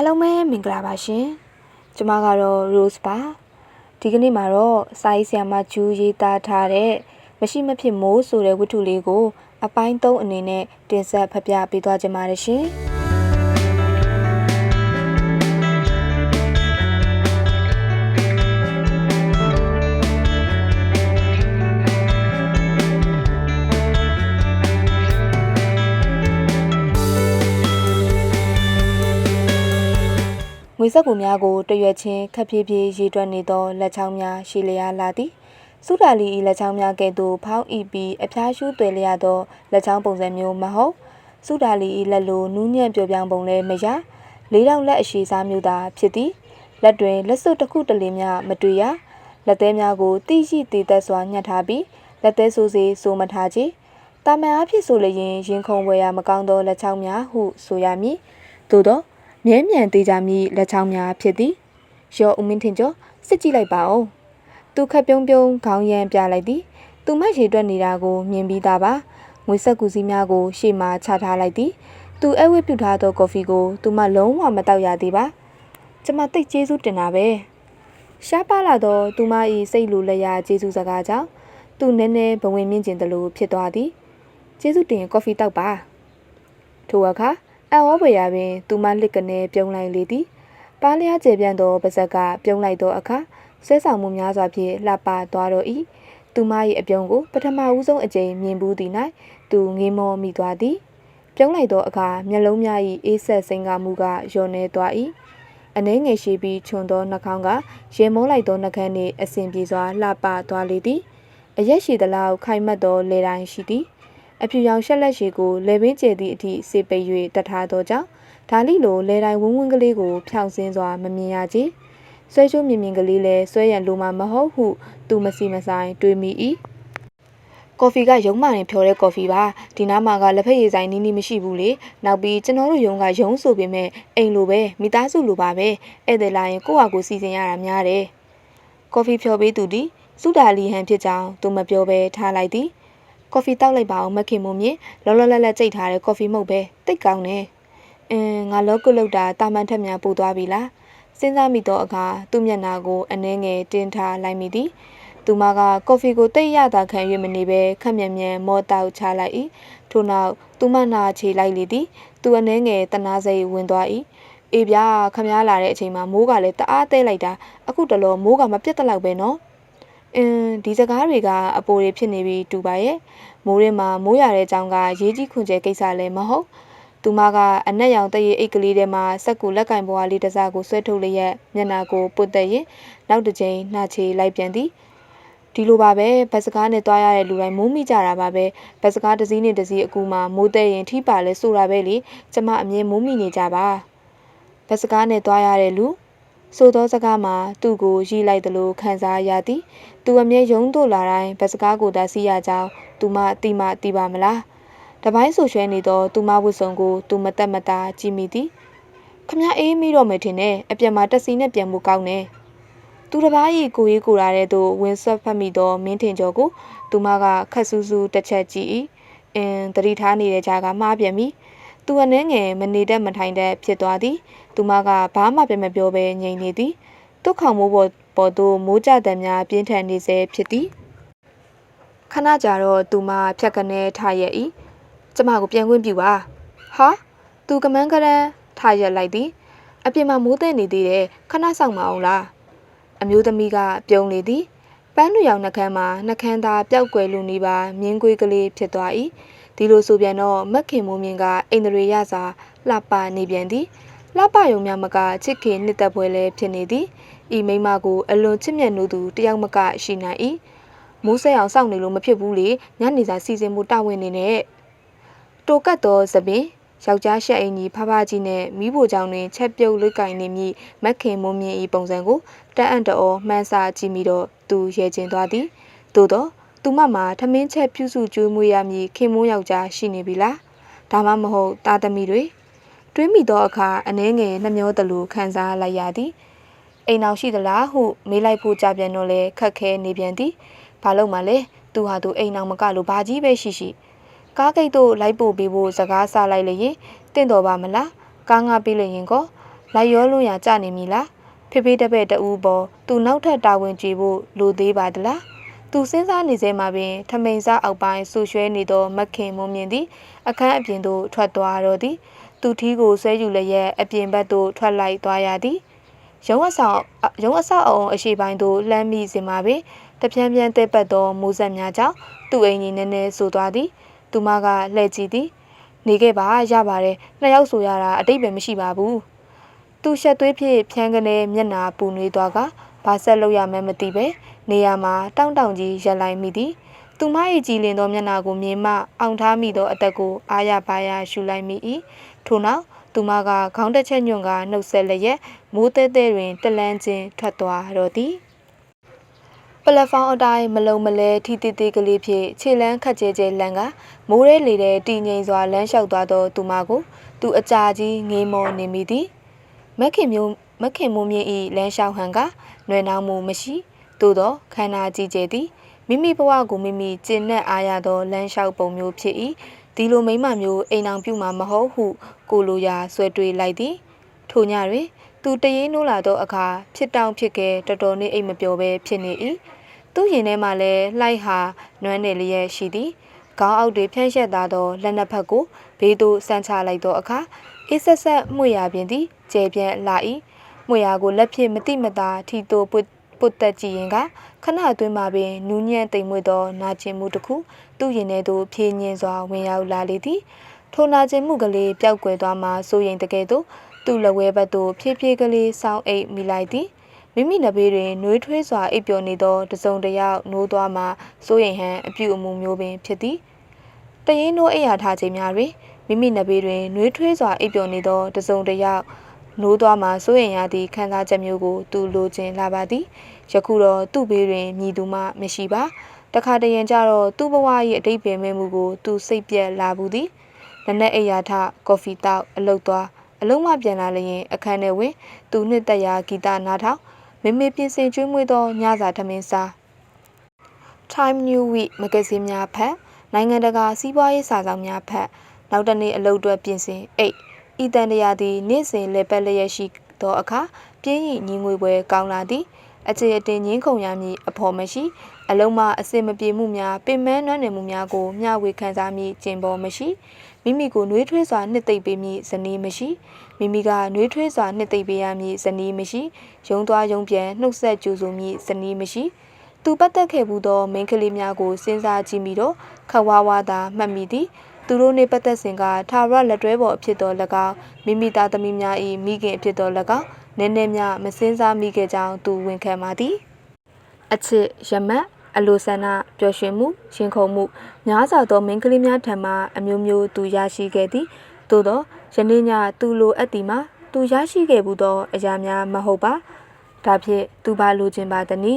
အားလုံးပဲမင်္ဂလာပါရှင်ကျမကတော့ Rose ပါဒီကနေ့မှာတော့စာရေးဆရာမကျူးရေးသားထားတဲ့မရှိမဖြစ်မိုးဆိုတဲ့ဝတ္ထုလေးကို အပိုင်း၃အနေနဲ့တင်ဆက်ဖပြပေးသွားကြပါရရှင် စက်ကူများကိုတရွက်ချင်းခက်ဖြည်းဖြည်းရေတွက်နေသောလက်ချောင်းများရှိလျားလာသည်စုတာလီ၏လက်ချောင်းများကဲ့သို့ဖောင်းဤပြီးအဖျားရှူးသွယ်လျက်သောလက်ချောင်းပုံစံမျိုးမဟုတ်စုတာလီ၏လက်လိုနူးညံ့ပြောပြောင်းပုံလည်းမရလေးတောင်လက်အရှိစားမျိုးသာဖြစ်သည်လက်တွင်လက်စွပ်တစ်ခုတလေမျှမတွေ့ရလက်သေးများကိုတိရှိတည်သက်စွာညှက်ထားပြီးလက်သေးဆိုးစေစိုးမထားချေတာမန်အဖြစ်ဆိုလျင်ရင်ခုန်ဝယ်ရမကောင်းသောလက်ချောင်းများဟုဆိုရမည်သို့သော မြဲမြံသေးကြမည်လက်ချောင်းများဖြစ်သည်ရောဦးမင်းထင်ကျော်စစ်ကြည့်လိုက်ပါဦးသူခက်ပြုံးပြုံးခေါင်းရမ်းပြလိုက်သည်သူမရေတွက်နေတာကိုမြင်ပြီးသားပါငွေဆက်ကူစီးများကိုရှေ့မှချထားလိုက်သည်သူအဝတ်ပြုထားသောကော်ဖီကိုသူမလုံးဝမတောက်ရသေးပါကျမတိတ်ကျေးဇူးတင်တာပဲရှားပါလာသောသူမ၏စိတ်လိုလျာကျေးဇူးစကားကြောင့်သူနည်းနည်းဘဝင်မြင့်ကျင်သလိုဖြစ်သွားသည်ကျေးဇူးတင်ကော်ဖီတောက်ပါထိုအခါ အံ့ဩဖွယ်ရာပင်သူမလစ်ကနေပြုံးလိုက်လေသည်ပါးလျားကျေပြန့်သောပါဇက်ကပြုံးလိုက်သောအခါဆွဲဆောင်မှုများစွာဖြင့်လှပသွားတော့၏သူမ၏အပြုံးကိုပထမဦးဆုံးအကြိမ်မြင်ဘူးသည်၌သူငေးမောမိသွားသည်ပြုံးလိုက်သောအခါမျက်လုံးများ၏အေးဆက်စိမ်ကမှုကလျော့နေသွား၏အနှဲငယ်ရှိပြီးခြုံသောနှာခေါင်းကရေမုန်းလိုက်သောနှာခမ်းနှင့်အဆင်ပြေစွာလှပသွားလေသည်အရက်ရှိသလောက်ခိုင်မတ်သောလေတိုင်းရှိသည် အဖြူရောင်ရှက်လက်ရှည်ကိုလေပင်ကျဲသည့်အထိစေပိတ်၍တထားသောကြောင့်ဒါလီလိုလေတိုင်းဝင်းဝင်းကလေးကိုဖြောင်စင်းစွာမမြင်ရကြ။ဆွဲချိုးမြင်မြင်ကလေးလည်းဆွဲရန်လိုမှမဟုတ်ဟုသူမစီမဆိုင်တွေးမိ၏။ကော်ဖီကရုံးမှရင်ဖြော်တဲ့ကော်ဖီပါဒီနားမှာကလက်ဖက်ရည်ဆိုင်နီးနီးမရှိဘူးလေနောက်ပြီးကျွန်တော်တို့ရုံးကရုံးဆိုပေမဲ့အိမ်လိုပဲမိသားစုလိုပါပဲဧည့်သည်လာရင်ကိုယ့်ဟာကိုယ်စီစဉ်ရတာများတယ်ကော်ဖီဖြော်ပေးသူဒီစုတာလီဟန်ဖြစ်ကြောင်းသူမပြောဘဲထားလိုက်သည် ကော်ဖီတောက်လိုက်ပါအောင်မခင်မမြင်လောလောလတ်လတ်ကြိတ်ထားတဲ့ကော်ဖီမဟုတ်ပဲတိတ်ကောင်းတယ်အင်းငါလောကုလောက်တာတာမန်ထက်များပို့သွားပြီလားစဉ်းစားမိတော့အခါသူ့မျက်နှာကိုအနှဲငယ်တင်းထားလိုက်မိသည်သူမကကော်ဖီကိုတိတ်ရတာခံ၍မနေပဲခက်မြန်မြန်မောတောက်ချလိုက်၏ထို့နောက်သူမနာချေလိုက်လေသည်သူအနှဲငယ်တနာစိတ်ဝင်သွား၏အေးဗျာခမားလာတဲ့အချိန်မှာမိုးကလည်းတအားတဲလိုက်တာအခုတလောမိုးကမပြတ်တလောက်ပဲနော် အင်းဒီစကားတွေကအပိုတွေဖြစ်နေပြီတူပါရဲ့မိုးရဲမှာမိုးရတဲ့အကြောင်းကရေးကြီးခွန်ကျဲကိစ္စလည်းမဟုတ်သူမကအနက်ရောင်တရေအိတ်ကလေးထဲမှာစက်ကူလက်ကင်ပေါ်လေးတစ်စားကိုဆွဲထုတ်လျက်မျက်နှာကိုပုတ်သက်ရင်နောက်တစ်ချိန်နှာချေလိုက်ပြန်သည်ဒီလိုပါပဲဘတ်စကားနဲ့တွားရတဲ့လူတိုင်းမိုးမိကြတာပါပဲဘတ်စကားတစ်စီးနဲ့တစ်စီးအကူမှာမိုးတဲ့ရင်ထိပါလဲဆိုတာပဲလေကျမအမြင်မိုးမိနေကြပါဘတ်စကားနဲ့တွားရတဲ့လူ ဆိုသောစကားမှာသူ့ကိုရီးလိုက်သလိုခံစားရသည်သူအမြဲယုံတို့လာတိုင်းဘတ်စကားကိုသာစီးရကြောင်းသူမတိမတိပါမလားတပိုင်းဆိုရွှဲနေသောသူမဝတ်စုံကိုသူမတက်မတာကြည့်မိသည်ခမအေးမိတော့မယ်ထင်တယ်အပြန်မှာတက်စီနဲ့ပြန်မှုကောင်းတယ်သူတစ်ပါးဤကိုရေးကိုရာတဲ့သို့ဝင်ဆွတ်ဖတ်မိသောမင်းထင်ကျော်ကိုသူမကခက်ဆူးဆူးတစ်ချက်ကြည့်၏အင်းတတိထားနေတဲ့ကြားကမှားပြန်ပြီ သူအနှဲငယ်မနေတတ်မထိုင်တတ်ဖြစ်သွားသည်သူမကဘာမှပြန်မပြောဘဲငြိမ်နေသည်သူ့ခေါင်းမိုးပေါ်ပေါ်သို့မိုးကြတဲ့များပြင်းထန်နေစေဖြစ်သည်ခဏကြာတော့သူမဖြတ်ကနေထားရ၏ကျမကိုပြန်ခွင့်ပြုပါဟာသူကမန်းကရန်ထားရက်လိုက်သည်အပြင်မှာမိုးတဲ့နေသေးတယ်ခဏဆောင်မအောင်လားအမျိုးသမီးကပြုံးလေသည်ပန်းလူရောင်နှကန်းမှာနှကန်းသားပျောက်ကွယ်လူနေပါမြင်းကွေးကလေးဖြစ်သွား၏ ဒီလိုဆိုပြန်တော့မက်ခင်မိုးမြင့်ကအိန္ဒြေရစာလှပနေပြန်သည်လှပယုံများမကချစ်ခင်နှစ်သက်ပွဲလည်းဖြစ်နေသည်ဤမိမကိုအလွန်ချစ်မြတ်နိုးသူတယောက်မကရှိနိုင်၏မိုးဆက်အောင်စောင့်နေလို့မဖြစ်ဘူးလေညနေစာစီစဉ်မှုတာဝန်နေနဲ့တိုကတ်သောသပင်ယောက်ျားရှက်အင်ကြီးဖဖကြီးနဲ့မိဖို့ကြောင့်တွင်ချက်ပြုတ်လွတ်ကင်နေမိမက်ခင်မုံမြင့်ဤပုံစံကိုတအံ့တော်မှန်းစာကြည့်မိတော့သူရဲကျင်သွားသည်သို့တော့ သူမမှာထမင်းချက်ပြုစုကျွေးမွေးရမည်ခင်မိုးယောက်ျားရှိနေပြီလားဒါမှမဟုတ်တာသမီတွေတွေးမိသောအခါအနှဲငယ်နှမျောတလူခံစားလိုက်ရသည်အိမ်အောင်ရှိသလားဟုမေးလိုက်ဖို့ကြပြန်တော့လဲခက်ခဲနေပြန်သည်ဘာလို့မှလဲသူဟာသူအိမ်အောင်မကလို့ဘာကြီးပဲရှိရှိကားဂိတ်တို့လိုက်ပို့ပေးဖို့စကားဆလိုက်လျင်တင့်တော်ပါမလားကားငါပေးလျင်ကောလိုက်ရောလို့ရကြနေမည်လားဖေဖေတပည့်တူပေါ်သူနောက်ထပ်တာဝန်ကြည့်ဖို့လိုသေးပါသလား သူစဉ်းစားနေစေမှာပင်ထမိန်စားအောက်ပိုင်းဆူရွှဲနေသောမခင်မွန်မြင်သည်အခန်းအပြင်သို့ထွက်သွားတော့သည်သူထီးကိုဆွဲယူလျက်အပြင်ဘက်သို့ထွက်လိုက်သွားရသည်ရုံးအဆောင်ရုံးအဆောက်အအုံအရှိပိုင်းသို့လှမ်းမိစင်မှာပင်တပြန်းပြန်းတက်ပတ်သောမိုးဆက်များကြောင့်သူ့အိမ်ကြီးနည်းနည်းဆူသွားသည်သူမကလှည့်ကြည့်သည်နေခဲ့ပါရပါတယ်နှစ်ယောက်ဆိုရတာအတိတ်ပဲမရှိပါဘူးသူရှက်သွေးဖြင့်ဖြန်းကနေမျက်နာပူနွေးသွားကဘာဆက်လုပ်ရမှန်းမသိပဲ နေရာမှာတောင့်တောင့်ကြီးရက်လိုက်မိသည်သူမ၏ကြည်လင်သောမျက်နာကိုမြင်မှအောင်ထားမိသောအသက်ကိုအာရပါရရှူလိုက်မိ၏ထို့နောက်သူမကခေါင်းတစ်ချက်ညွန့်ကနှုတ်ဆက်လျက်မိုးသေးသေးတွင်တလန်းချင်းထွက်သွားတော့သည်ပလက်ဖောင်းအတိုင်းမလုံမလဲထီတီတီကလေးဖြင့်ခြေလန်းခက်ကျဲကျဲလန်ကမိုးရဲလေတဲ့တည်ငြိမ်စွာလမ်းလျှောက်သွားသောသူမကိုသူအကြာကြီးငေးမောနေမိသည်မက်ခင်မျိုးမက်ခင်မိုးမြင့်ဤလမ်းလျှောက်ဟန်ကနှွယ်နှောင်းမှုမရှိ သို့သောခန္ဓာကြီးကျယ်သည်မိမိဘဝကိုမိမိကျင့်နဲ့အားရသောလမ်းလျှောက်ပုံမျိုးဖြစ်၏ဒီလိုမိမမျိုးအိမ်အောင်ပြုမှာမဟုတ်ဟုကိုလိုရာဆွဲတွေးလိုက်သည်ထိုညတွင်သူတရေနိုးလာသောအခါဖြစ်တောင်ဖြစ်ကဲတော်တော်လေးအိမ်မပျော်ပဲဖြစ်နေ၏သူ့ရင်ထဲမှာလည်းလှိုက်ဟာနွမ်းနေလျက်ရှိသည်ခေါင်းအောက်တွေဖြန့်ရှက်သားသောလက်နက်ဖက်ကိုဘေးသို့ဆန့်ချလိုက်သောအခါအေးဆက်ဆက်မှွေရပြင်သည်ကျဲပြန့်လာ၏မှွေရကိုလက်ဖြင့်မတိမတာထီတိုပွတ် ပုတ်တက်ကြည့်ရင်ကခဏအတွင်းမှာပင်နူးညံ့တိမ်မွေ့သောနာကျင်မှုတစ်ခုသူ့ရင်ထဲသို့ဖြည့်ညင်းစွာဝင်ရောက်လာလေသည်ထိုနာကျင်မှုကလေးပျောက်ကွယ်သွားမှစိုးရင်တကယ်တော့သူ့လက်ဝဲဘက်သို့ဖြည်းဖြည်းကလေးစောင်းအိတ်မိလိုက်သည်မိမိနဘေးတွင်နှွေးထွေးစွာအိပ်ပျော်နေသောတစုံတစ်ယောက်နိုးသွားမှစိုးရင်ဟန်အပြုအမူမျိုးပင်ဖြစ်သည်တရင်နိုးအိပ်ရာထားခြင်းများတွင်မိမိနဘေးတွင်နှွေးထွေးစွာအိပ်ပျော်နေသောတစုံတစ်ယောက် နိုးသွားမှစိုးရင်ရသည့်ခံစားချက်မျိုးကိုသူလိုချင်လာပါသည်ယခုတော့သူ့ဘေးတွင်မြည်သူမှမရှိပါတခါတရံကြတော့သူ့ဘဝ၏အတိတ်ပင်မဲမှုကိုသူစိတ်ပြက်လာဘူးသည်နနက်အိယာထကော်ဖီတောက်အလုတ်သွားအလုံးမပြန်လာလျင်အခန်းထဲဝင်သူနှစ်သက်ရာဂီတနားထောင်မေမေပြင်ဆင်ကျွေးမွေးသောညစာထမင်းစား Time New Week မဂ္ဂဇင်းများဖတ်နိုင်ငံတကာစီးပွားရေးစာဆောင်များဖတ်နောက်တနေ့အလုပ်အတွက်ပြင်ဆင်အိတ် ဤတန်တရာသည်နေ့စဉ်လေပတ်လျက်ရှိသောအခါပြင်းရင်ညီငွေပွဲကောင်းလာသည်အခြေအတင်ငင်းခုံရမည်အဖော်မရှိ အလုံးမအစင်မပြေမှုများပင်မနှွမ်းနယ်မှုများကိုမျှဝေခံစားမိကျင်ပေါ်မရှိမိမိကိုနှွေးထွေးစွာနှစ်သိမ့်ပေးမည့်ဇနီးမရှိမိမိကနှွေးထွေးစွာနှစ်သိမ့်ပေးရမည့်ဇနီးမရှိယုံသွားယုံပြန်နှုတ်ဆက်ကြိုဆိုမည့်ဇနီးမရှိသူပတ်သက်ခဲ့ဘူးသောမိန်းကလေးများကိုစဉ်းစားကြည့်မိတော့ခဝါဝါသာမှတ်မိသည် သူတို့နှင့်ပတ်သက်စဉ်ကထာဝရလက်တွဲပေါ်အဖြစ်တော်၎င်းမိမိသားသမီးများ၏မိခင်အဖြစ်တော်၎င်းနည်းနည်းများမစင်းစားမိခဲ့ကြောင်းသူဝန်ခံပါသည်အချစ်ရမတ်အလိုဆန္ဒပျော်ရွှင်မှုရှင်ခုန်မှုများစွာသောမိန်းကလေးများထံမှအမျိုးမျိုးသူရရှိခဲ့သည်သို့သောယနေ့ညသူလိုအပ်သည်မှာသူရရှိခဲ့ဘူးသောအရာများမဟုတ်ပါဒါဖြင့်သူပါလိုချင်ပါသည်နီ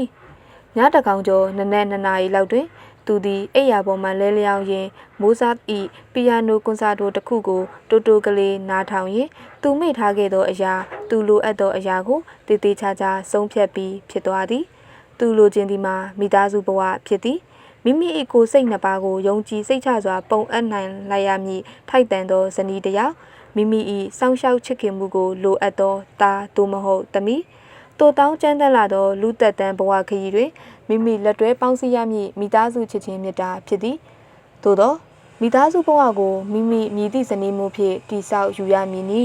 ညတကောင်ကျော်နနက်2နာရီလောက်တွင် သူသည်အိယာပေါ်မှလဲလျောင်းရင်းမိုးစားဤပီယာနိုကွန်ဆာတိုတစ်ခုကိုတိုတိုကလေးနားထောင်ရင်းသူမိထားခဲ့သောအရာသူလိုအပ်သောအရာကိုတည်တည်ချာချာဆုံးဖြတ်ပြီးဖြစ်သွားသည် သူလိုချင်သည်မှာမိသားစုဘဝဖြစ်သည်မိမိ၏ကိုယ်စိတ်နှစ်ပါးကိုယုံကြည်စိတ်ချစွာပုံအပ်နိုင်လိုက်ရမည်ထိုက်တန်သောဇနီးတစ်ယောက်မိမိ၏စောင့်ရှောက်ချစ်ခင်မှုကိုလိုအပ်သောသားသို့မဟုတ်သမီးတိုတောင်းကျမ်းသက်လာသောလူသက်တမ်းဘဝခရီးတွင် မိမိလက်တွဲပေါင်းစည်းရမည့်မိသားစုချစ်ချင်းမေတ္တာဖြစ်သည်သို့သောမိသားစုဘဝကိုမိမိမြည်သည့်ဇနီးမှုဖြင့်တိဆောက်ယူရမည်နီ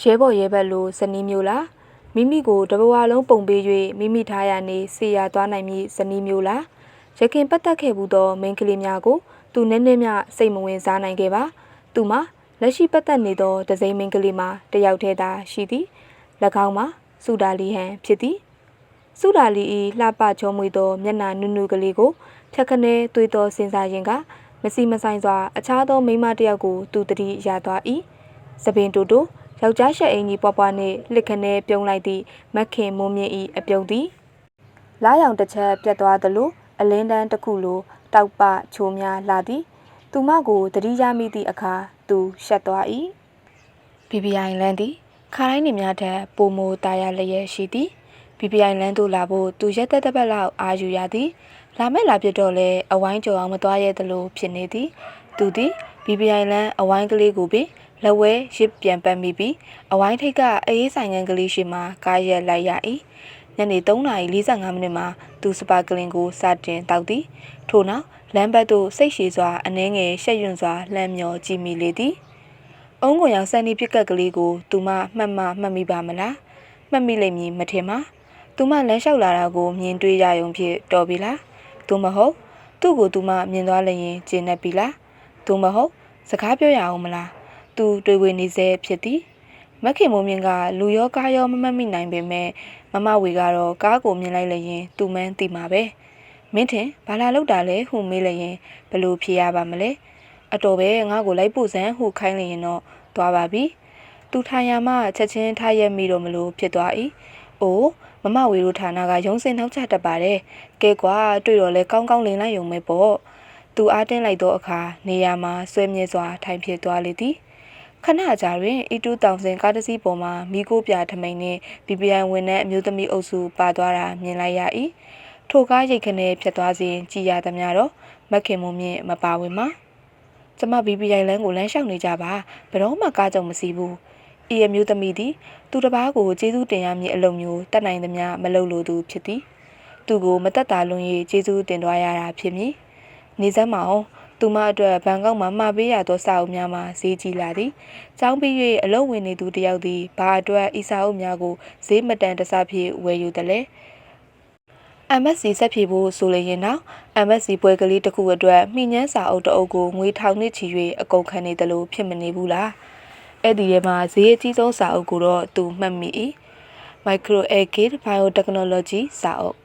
ရဲဘော်ရဲဘက်လိုဇနီးမျိုးလားမိမိကိုတဘဝလုံးပုံပေး၍မိမိထားရနေဆေးရသွားနိုင်မည့်ဇနီးမျိုးလားရခင်ပတ်သက်ခဲ့ဘူးသောမိန်းကလေးများကိုသူနည်းနည်းမျှစိတ်မဝင်စားနိုင်ခဲ့ပါသူမှာလက်ရှိပတ်သက်နေသောဒဇိန်မိန်းကလေးမှာတယောက်တည်းသာရှိသည်၎င်းမှာစုဒါလီဟန်ဖြစ်သည် စုဒါလီ၏လှပချောမွေသောမျက်နှာနုနုကလေးကိုဖြတ်ခနဲသွေးသောစင်စားရင်ကမစီမဆိုင်စွာအခြားသောမိန်းမတစ်ယောက်ကိုသူတတိရသွား၏သပင်တူတူယောက်ျားရှက်အင်ကြီးပွားပွားနှင့်လှစ်ခနဲပြုံးလိုက်သည့်မက်ခင်မုံမြင့်၏အပြုံးသည်လားရောင်တစ်ချက်ပြတ်သွားသလိုအလင်းတန်းတစ်ခုလိုတောက်ပချိုးများလာသည်သူမကိုတတိယမိသည့်အခါသူရှက်သွား၏ဘီဘီအိုင်လန်သည်ခါတိုင်းနေများထက်ပိုမိုတာယာလျက်ရှိသည် BBI လမ်းသို့လာဖို့သူရက်သက်တစ်ပတ်လောက်အာယူရသည်လာမဲ့လာပြတော့လဲအဝိုင်းကြော်အောင်မသွားရသလိုဖြစ်နေသည်သူသည် BBI လန်းအဝိုင်းကလေးကိုပင်လက်ဝဲရစ်ပြန်ပတ်မိပြီးအဝိုင်းထိပ်ကအေးဆိုင်ငန်းကလေးရှိမှကားရက်လိုက်ရ၏ညနေ3:45မိနစ်မှာသူစပါကလင်ကိုစတင်တောက်သည်ထို့နောက်လမ်းဘက်သို့စိတ်ရှည်စွာအနှဲငယ်ရှက်ရွံ့စွာလှမ်းမြော်ကြည့်မိလေသည်အုံးကိုရောင်စံဒီပြက်ကက်ကလေးကိုသူမမှတ်မှမှတ်မိပါမလားမှတ်မိလိမ့်မည်မထင်ပါ သူမလမ်းလျှောက်လာတာကိုမြင်တွေ့ရယုံဖြင့်တော်ပြီလားသို့မဟုတ်သူ့ကိုသူမမြင်သွားလျင်ကျင်နေပြီလားသို့မဟုတ်စကားပြောရအောင်မလားသူတွေ့ဝေနေစေဖြစ်သည်မခင်မိုးမြင့်ကလူရောကားရောမမတ်မိနိုင်ပေမဲ့မမဝေကတော့ကားကိုမြင်လိုက်လျင်သူမှန်းသိမှာပဲမင်းထင်ဘာလာလောက်တာလဲဟုမေးလျင်ဘလို့ဖြေရပါမလဲအတော်ပဲငါ့ကိုလိုက်ပို့စမ်းဟုခိုင်းလျင်တော့သွားပါပြီသူထိုင်ရမှချက်ချင်းထားရက်မိတော့မလို့ဖြစ်သွား၏အိုး မမဝေတို့ဌာနကရုံးစင်နောက်ချတတ်ပါတယ်ကဲကွာတွေ့တော့လဲကောင်းကောင်းလင်လိုက်ရုံပဲပေါ့သူအားတင်းလိုက်သောအခါနေရာမှာဆွဲမြဲစွာထိုင်ဖြစ်သွားလေသည်ခဏကြာတွင်အီတူတောင်စင်ကားတစ်စီးပေါ်မှာမိကိုပြထမိန်နှင့် BBI ဝင်တဲ့အမျိုးသမီးအုပ်စုပါသွားတာမြင်လိုက်ရ၏ထိုကားရိတ်ခနဲဖြစ်သွားစဉ်ကြည်ရသမျှတော့မက်ခင်မုံမြင့်မပါဝင်မှာကျမ BBI လမ်းကိုလမ်းလျှောက်နေကြပါဘယ်တော့မှကားကြုံမစီဘူးဤအမျိုးသမီးသည် သူတစ်ပါးကိုကျေးဇူးတင်ရမည်အလုံးမျိုးတတ်နိုင်သမျှမလုပ်လိုသူဖြစ်သည်သူကိုမတက်တာလွန်၍ကျေးဇူးတင်သွားရတာဖြစ်မည်နေစမ်းမအောင်သူမအတွက်ဘန်ကောက်မှာမှာပေးရသောစာအုပ်များမှာဈေးကြီးလာသည်။ကျောင်းပြီး၍အလုပ်ဝင်နေသူတယောက်သည်ဘာအတွက်ဤစာအုပ်များကိုဈေးမတန်တဆဖြင့်ဝယ်ယူတယ်လဲ။ MSC ဆက်ဖြေဖို့ဆိုလျင်တော့ MSC ပွဲကလေးတစ်ခုအတွက်မိညန်းစာအုပ်တအုပ်ကိုငွေထောင်နှစ်ချီ၍အကုန်ခံနေတယ်လို့ဖြစ်မနေဘူးလား။ အဲ့ဒီထဲမှာဈေးအကြီးဆုံးစာအုပ်ကိုတော့သူမှတ်မိ၏။ Micro Airgate Biotechnology စာအုပ်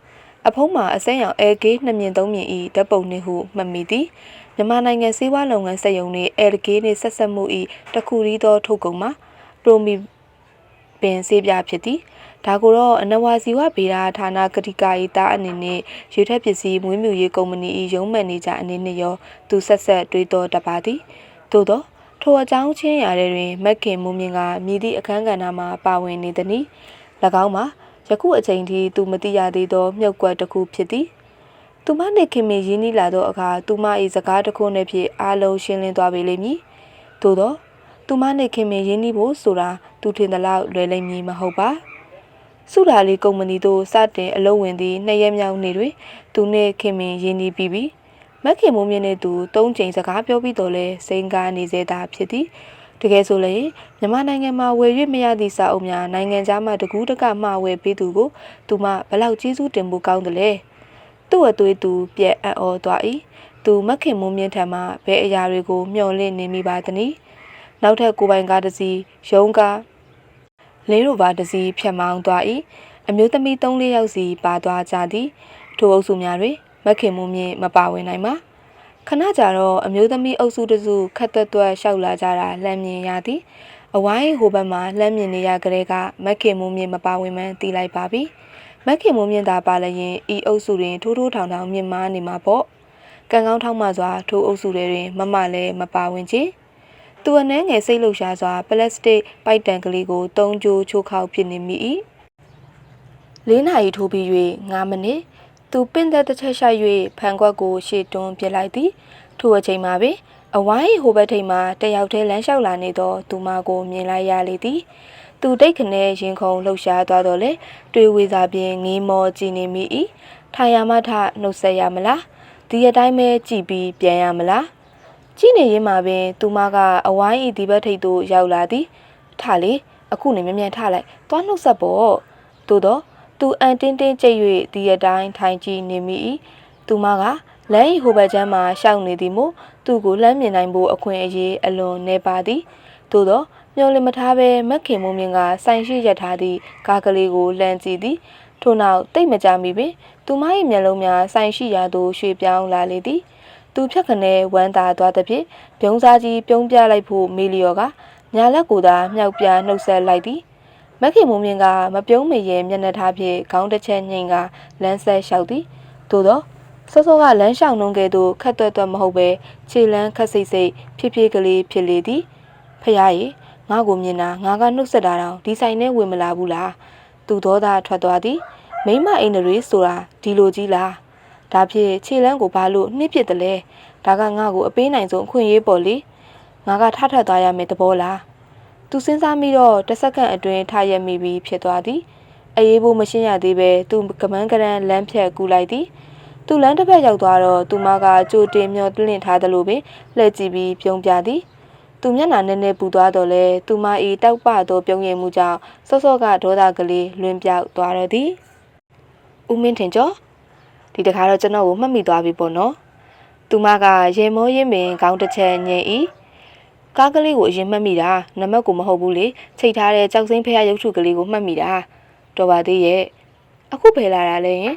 အဖုံးမှာအစိမ်းရောင် Airgate နှစ်မြင်သုံးမြင်ဤဓာတ်ပုံနှင့်ဟုမှတ်မိသည်မြန်မာနိုင်ငံစေဝါလုပ်ငန်းစက်ရုံနှင့် Airgate နှင့်ဆက်ဆက်မှုဤတခုရီသောထုတ်ကုန်မှာ Promi ပင်စေးပြဖြစ်သည်ဒါကိုတော့အနဝစီဝဗေဒဌာနကတိကာဤတာအနေနဲ့ရေထက်ပစ္စည်းမွေးမြူရေးကုမ္ပဏီ၏ရုံးမန်နေဂျာအနေနဲ့ရောသူဆက်ဆက်တွေးတော်တပါသည်သို့သော ထိုအကြောင်းချင်းရာတွင်မက်ခင်မူမြင့်ကမြည်သည့်အခန်းကဏ္ဍမှာပါဝင်နေသည်။၎င်းမှာယခုအချိန်ထိသူမသိရသေးသောမြုပ်ကွက်တစ်ခုဖြစ်သည်။သူမနှင့်ခင်မင်းရင်းနှီးလာသောအခါသူမ၏စကားတစ်ခုနှင့်ဖြင့်အားလုံးရှင်းလင်းသွားပေလိမ့်မည်။သို့သောသူမနှင့်ခင်မင်းရင်းနှီးဖို့ဆိုတာသူထင်သလောက်လွယ်လိမ့်မည်မဟုတ်ပါ။စုဓာလီကုမ္ပဏီသို့စတင်အလုပ်ဝင်သည့်နှစ်ရက်မြောက်နေ့တွင်သူနှင့်ခင်မင်းရင်းနှီးပြီးပြီး မက်ခင်မိုးမြင့်နဲ့သူသုံးချိန်စကားပြောပြီးတော့လဲစိန်ကားနေစေတာဖြစ်သည်တကယ်ဆိုလည်းမြန်မာနိုင်ငံမှာဝယ်၍မရသည့်စာအုပ်များနိုင်ငံခြားမှတကူးတကမှဝယ်ပေးသူကိုသူမဘလောက်ကျေးဇူးတင်ဖို့ကောင်းတယ်လဲသူ့အသွေးသူပြက်အံ့ဩသွား၏သူမက်ခင်မိုးမြင့်ထံမှဘယ်အရာတွေကိုမျှော်လင့်နေမိပါသနည်းနောက်ထပ်ကိုပိုင်ကားတစ်စီးရုံးကားလေးရိုဘာတစ်စီးဖြတ်မောင်းသွား၏အမျိုးသမီး၃-၄ယောက်စီပါသွားကြသည်ထိုအုပ်စုများတွင် မက်ခင်မိုးမြင့်မပါဝင်နိုင်ပါခဏကြာတော့အမျိုးသမီးအုပ်စုတစုခက်သက်သွက်လျှောက်လာကြတာလမ်းမြင်ရသည်အဝိုင်းဟိုဘက်မှာလှမ်းမြင်နေရကြတဲ့ကမက်ခင်မိုးမြင့်မပါဝင်မှန်းသိလိုက်ပါပြီမက်ခင်မိုးမြင့်သာပါလျင်ဤအုပ်စုတွင်ထိုးထိုးထောင်ထောင်မြင့်မားနေမှာပေါ့ကံကောင်းထောက်မှစွာထိုးအုပ်စုတွေတွင်မမလည်းမပါဝင်ချေသူအနှဲငယ်စိတ်လှုပ်ရှားစွာပလတ်စတစ်ပိုက်တန်ကလေးကိုတုံးကြိုးချိုးခောက်ဖြစ်နေမိ၏လေးနာရီထိုးပြီး၍9မိနစ် သူပင့်သက်တစ်ချက်ရှိုက်၍ဖန်ခွက်ကိုရှေ့တွန်းပြလိုက်သည်ထိုအချိန်မှာပင်အဝိုင်းဟိုဘက်ထိပ်မှာတယောက်တည်းလမ်းလျှောက်လာနေသောသူမကိုမြင်လိုက်ရလေသည်သူတိတ်ခနဲရင်ခုန်လှုပ်ရှားသွားတော့လေတွေးဝေစာပြင်ငေးမောကြည်နေမိ၏ထိုင်ရမထနှုတ်ဆက်ရမလားဒီအတိုင်းပဲကြည်ပြီးပြန်ရမလားကြည်နေရင်မှာပင် သူမကအဝိုင်းဤဒီဘက်ထိပ်သို့ရောက်လာသည်ထလေအခုနေမြန်မြန်ထလိုက်သွားနှုတ်ဆက်ပေါ့သို့တော့ သူအန်တင်းတင်းကြိတ်၍ဒီအတိုင်းထိုင်ကြည့်နေမိ၏သူမကလမ်းဤဟိုဘက်ချမ်းမှာရှောက်နေသည်မို့သူ့ကိုလှမ်းမြင်နိုင်ဖို့အခွင့်အရေးအလွန်နေပါသည်သို့သောမျောလင်မထားဘဲမက်ခင်မုံမြင့်ကစိုင်ရှိရထားသည့်ကားကလေးကိုလှမ်းကြည့်သည်ထို့နောက်တိတ်မကြမီပင်သူမ၏မျက်လုံးများစိုင်ရှိရာသို့ရွှေ့ပြောင်းလာလေသည်သူဖြတ်ခနဲဝမ်းသာသွားသည်ဖြင့်ပြုံးစားကြီးပြုံးပြလိုက်ဖို့မေလျော်ကညာလက်ကိုသာမြောက်ပြနှုတ်ဆက်လိုက်သည် မက်ခင်မုံမြင့်ကမပြုံးမရဲ့မျက်နှာထားဖြင့်ခေါင်းတစ်ချက်ညှိကလမ်းဆက်လျှောက်သည်သို့သောစောစောကလမ်းလျှောက်နှုံးကဲ့သို့ခက်တွက်တွက်မဟုတ်ပဲခြေလန်းခက်စိတ်စိတ်ဖြစ်ဖြစ်ကလေးဖြစ်လေသည်ဖယားရီငါ့ကိုမြင်တာငါကနှုတ်ဆက်တာတော့ဒီဆိုင်နဲ့ဝင်မလာဘူးလားသူသောသားထွက်သွားသည်မိမအိမ်နရီဆိုတာဒီလိုကြီးလားဒါဖြင့်ခြေလန်းကိုဘာလို့နှိပ်ပစ်တယ်လဲဒါကငါ့ကိုအပေးနိုင်ဆုံးအခွင့်အရေးပေါ့လေငါကထထသွားရမယ်တဘောလား သူစဉ်းစားမိတော့တစ်စက္ကန့်အတွင်းထရက်မိပြီးဖြစ်သွားသည်အေးဖို့မရှင်းရသေးပဲသူကမန်းကရန်လမ်းဖြတ်ကူလိုက်သည်သူလမ်းတစ်ဖက်ရောက်သွားတော့သူမကကြိုတင်မျောတွင့်ထားသလိုပင်လှည့်ကြည့်ပြီးပြုံးပြသည်သူမျက်နှာနည်းနည်းပူသွားတော့လဲသူမဤတောက်ပသောပြုံးရည်မှုကြောင့်စောစောကဒေါသကလေးလွင်ပြောက်သွားရသည်ဦးမင်းထင်ကျော်ဒီတခါတော့ကျွန်တော်ကိုမှတ်မိသွားပြီပေါ့နော်သူမကရေမိုးရင်ပင်ခေါင်းတစ်ချက်ညင်ဤ ကားကလေးကိုအရင်မှတ်မိတာနမတ်ကိုမဟုတ်ဘူးလေချိန်ထားတဲ့ကြောက်စိမ့်ဖះရုပ်ထုကလေးကိုမှတ်မိတာတော်ပါသေးရဲ့အခုဖယ်လာတာလဲရင်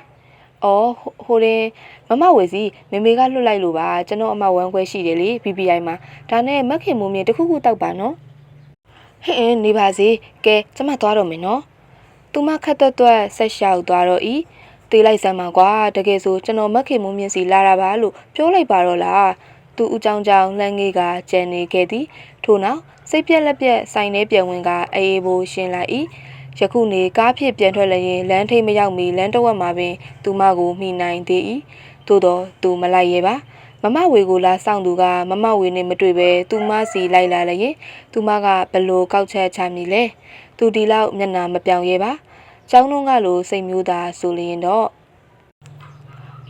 အော်ဟိုရင်မမဝေစီမေမေကလွတ်လိုက်လို့ပါကျွန်တော်အမဝမ်းခွဲရှိတယ်လေ BBI မှာဒါနဲ့မက်ခင်မိုးမြင်တစ်ခုခုတောက်ပါနော်ဟင်းအင်းနေပါစေကဲကျမသွားတော့မယ်နော်သူမခက်တွတ်တွတ်ဆက်လျှောက်သွားတော့ဤသေးလိုက်စမ်းပါကွာတကယ်ဆိုကျွန်တော်မက်ခင်မိုးမြင်စီလာတာပါလို့ပြောလိုက်ပါတော့လား သူဦးကြောင်ကြောင်လှမ်းငေးကကြံနေခဲ့သည်ထို့နောက်စိတ်ပြက်လက်ပြက်ဆိုင်ထဲပြန်ဝင်ကအေးဘိုးရှင်းလိုက်ဤယခုနေကားဖြစ်ပြန်ထွက်လျင်လမ်းထိပ်မရောက်မီလမ်းတစ်ဝက်မှာပင် သူမကိုမိနိုင်သေး၏သို့တော့သူမလိုက်ရဲပါမမဝေကိုလာစောင့်သူကမမဝေနဲ့မတွေ့ပဲသူမစီလိုက်လာလျင်သူမကဘလို့ကောက်ချက်ချမိလဲသူဒီလောက်မျက်နှာမပြောင်ရဲပါကျောင်းလုံးကလိုစိတ်မျိုးသားဆိုလျင်တော့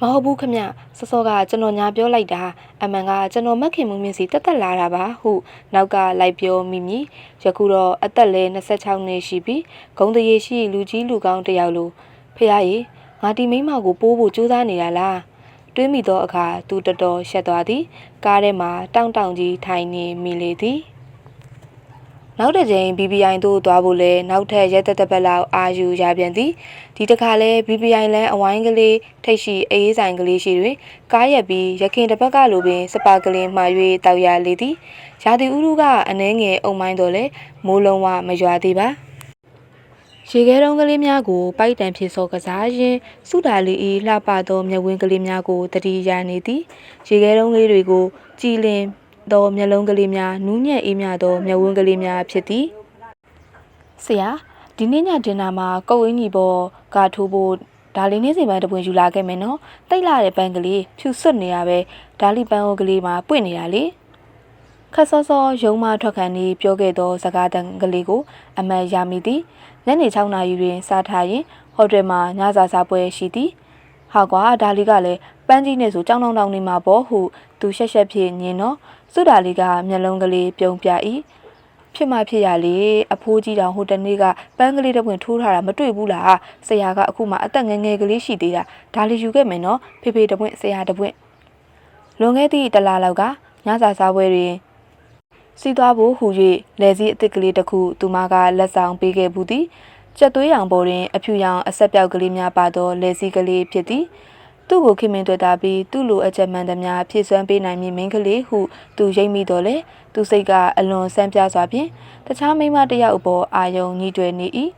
မဟုတ်ဘူးခမစောစောကကျွန်တော်ညာပြောလိုက်တာအမှန်ကကျွန်တော်မက်ခင်မှုမြင့်စီတက်တက်လာတာပါဟုနောက်ကလိုက်ပြောမိမိယခုတော့အသက်လဲ26နှစ်ရှိပြီဂုံတရေရှိလူကြီးလူကောင်းတယောက်လိုဖះရေငါဒီမိမကိုပိုးဖို့ကြိုးစားနေတာလားတွေးမိသောအခါသူတော်တော်ရှက်သွားသည်ကားထဲမှာတောင့်တောင့်ကြီးထိုင်နေမိလေသည် နောက်တစ်ကြိမ် BBI တို့သွားဖို့လဲနောက်ထပ်ရက်သက်သက်ပတ်လောက်အာယူရပြန်သည်ဒီတစ်ခါလဲ BBI လန်းအဝိုင်းကလေးထိတ်ရှိအေးဆိုင်ကလေးရှိတွင်ကားရက်ပြီးရခင်တစ်ပတ်ကလိုပင်စပါကလေးမှာ၍တောက်ရလေသည်ရာသီဥတုကအနှဲငယ်အုံမိုင်းတော့လဲမိုးလုံးဝမရွာသေးပါရေခဲတုံးကလေးများကိုပိုက်တံဖြစ်စောကစားရင်းစုတာလီဤလှပသောမျက်ဝန်းကလေးများကိုတတိရနေသည်ရေခဲတုံးလေးတွေကိုကြည်လင် သောမျက်လုံးကလေးများနူးညံ့အေးမြသောမျက်ဝန်းကလေးများဖြစ်သည်ဆရာဒီနေ့ညဒင်နာမှာကုတ်ဝင်းကြီးပေါ်ကထိုးဖို့ဒါလေးနေ့စဉ်ပန်းတပွင့်ယူလာခဲ့မယ်နော်တိတ်လာတဲ့ပန်းကလေးဖြူစွတ်နေရပဲဒါလီပန်းအိုကလေးမှာပွင့်နေတာလေခက်စောစောရုံးမထွက်ခံပြီးပြောခဲ့သောစကားတန်ကလေးကို အမတ်ရမိသည်ညနေ6နာရီတွင်စားထားရင်ဟိုတယ်မှာညစာစားပွဲရှိသည်ဟာကွာဒါလီကလည်းပန်းကြီးနဲ့ဆိုကြောင်းတောင်းတောင်းနေမှာပေါ့ဟုသူရှက်ရှက်ဖြစ်ညင်တော့စုဒါလီကမျက်လုံးကလေးပြုံးပြ၏ဖြစ်မှဖြစ်ရလေအဖိုးကြီးတောင်ဟိုတနေ့ကပန်းကလေးတစ်ပွင့်ထိုးထားတာမတွေ့ဘူးလားဆရာကအခုမှအသက်ငယ်ငယ်ကလေးရှိသေးတာဒါလေးယူခဲ့မယ်နော်ဖေဖေတစ်ပွင့်ဆရာတစ်ပွင့်လွန်ခဲ့သည့်တလားလောက်ကညစာစားပွဲတွင်စီးသွားဖို့ဟူ၍လက်စည်းအစ်စ်ကလေးတစ်ခုသူမကလက်ဆောင်ပေးခဲ့ဘူးသည်ကြက်သွေးရောင်ပေါ်တွင်အဖြူရောင်အဆက်ပြောက်ကလေးများပါသောလက်စည်းကလေးဖြစ်သည် သူ့ကိုခင်မင်းတွေ့တာပြီးသူ့လိုအချက်မှန်သမျှဖြည့်စွမ်းပေးနိုင်မည်မင်းကလေးဟုသူရိပ်မိတော့လေသူစိတ်ကအလွန်ဆန်းပြစွာဖြင့်တခြားမိန်းမတစ်ယောက်အပေါ်အာယုံညှိတွယ်နေ၏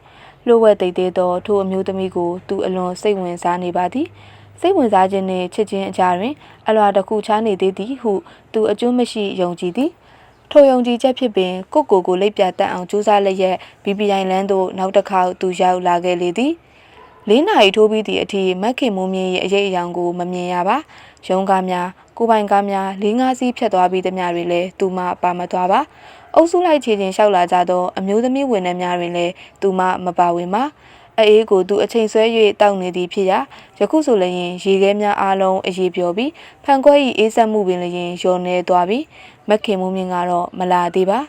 လှို့ဝဲတိတ်သေးသောထိုအမျိုးသမီးကိုသူအလွန်စိတ်ဝင်စားနေပါသည်စိတ်ဝင်စားခြင်းနှင့်ချစ်ခြင်းအကြားတွင် အလွာတစ်ခုချားနေသေးသည်ဟုသူအကျွမ်းမရှိယုံကြည်သည်ထိုယုံကြည်ချက်ဖြစ်ပင်ကိုကိုကိုလိပ်ပြတ်တက်အောင်ကြိုးစားလျက် BBI လန်းသို့နောက်တစ်ခါသူရောက်လာခဲ့လေသည် လေးနာရီထိုးပြီးသည့်အထိမက်ခင်မိုးမြင့်ရဲ့အရေးအယောင်ကိုမမြင်ရပါရုံးကားများကိုပိုင်ကားများလေးငါးစီးဖြတ်သွားပြီးသမျှတွေလည်းသူမပါမသွားပါအုပ်စုလိုက်ခြေချင်းလျှောက်လာကြသောအမျိုးသမီးဝန်ထမ်းများတွင်လည်းသူမမပါဝင်ပါအေးကိုသူအချိန်ဆွဲ၍တောက်နေသည်ဖြစ်ရာယခုဆိုလည်းရေခဲများအားလုံးအရေးပြောပြီးဖန်ခွဲ၏အေးဆက်မှုပင်လည်းရောနေသွားပြီးမက်ခင်မိုးမြင့်ကတော့မလာသေးပါ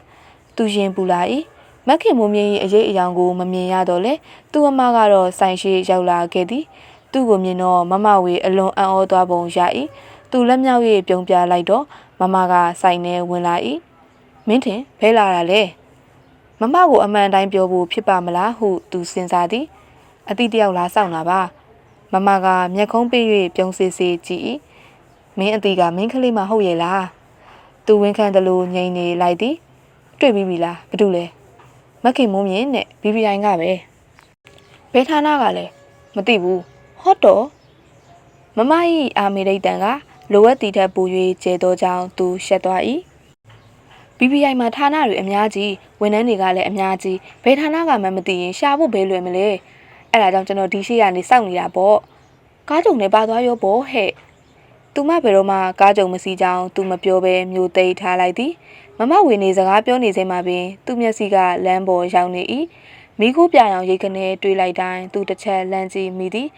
သူရင်ပူလာ၏ မက်ခင်မိုးမြင့်၏အရေးအယောင်ကိုမမြင်ရတော့လေသူ့အမကတော့ဆိုင်ရှိရောက်လာခဲ့သည်သူ့ကိုမြင်တော့မမဝေအလွန်အံ့ဩသွားပုံရ၏သူလက်မြောက်၍ပြုံးပြလိုက်တော့မမကဆိုင်ထဲဝင်လာ၏မင်းထင်ဖဲလာတာလေမမကိုအမှန်တိုင်းပြောဖို့ဖြစ်ပါမလားဟုသူစဉ်းစားသည်အတိတယောက်လားစောင့်လာပါမမကမျက်ခုံးပေး၍ပြုံးစစ်စစ်ကြည့်၏မင်းအတီကမင်းကလေးမဟုတ်ရဲ့လားသူဝင်းခန့်တယ်လို့ငိန်နေလိုက်သည် တွေ့ပြီးပြီလားဘာတူလဲ မက်ခင်မိုးမြင့်နဲ့ BBI ကပဲဘယ်ဌာနကလဲမသိဘူးဟော့တော့မမ၏အာမေရိတ်တန်ကလိုအပ်တီထက်ပို၍ကျဲသောကြောင့်သူရှက်သွား၏။ BBI မှာဌာနတွေအများကြီးဝန်ထမ်းတွေကလည်းအများကြီးဘယ်ဌာနကမှမသိရင်ရှာဖို့ဘယ်လွယ်မလဲ။အဲ့ဒါကြောင့်ကျွန်တော်ဒီရှိရနေစောင့်နေတာပေါ့။ကားကြုံနဲ့ပါသွားရောပေါ့ဟဲ့။ तू သူမဘယ်တော့မှကားကြုံမစီကြောင်းသူမပြောဘဲမျိုးသိမ်းထားလိုက်သည် မမဝေနေစကားပြောနေချိန်မှာပင်သူ့မျက်စိကလမ်းပေါ်ရောက်နေ၏မိခိုးပြအောင်ရိတ်ကနေတွေးလိုက်တိုင်းသူတစ်ချက်လန့်ကြည့်မိသည်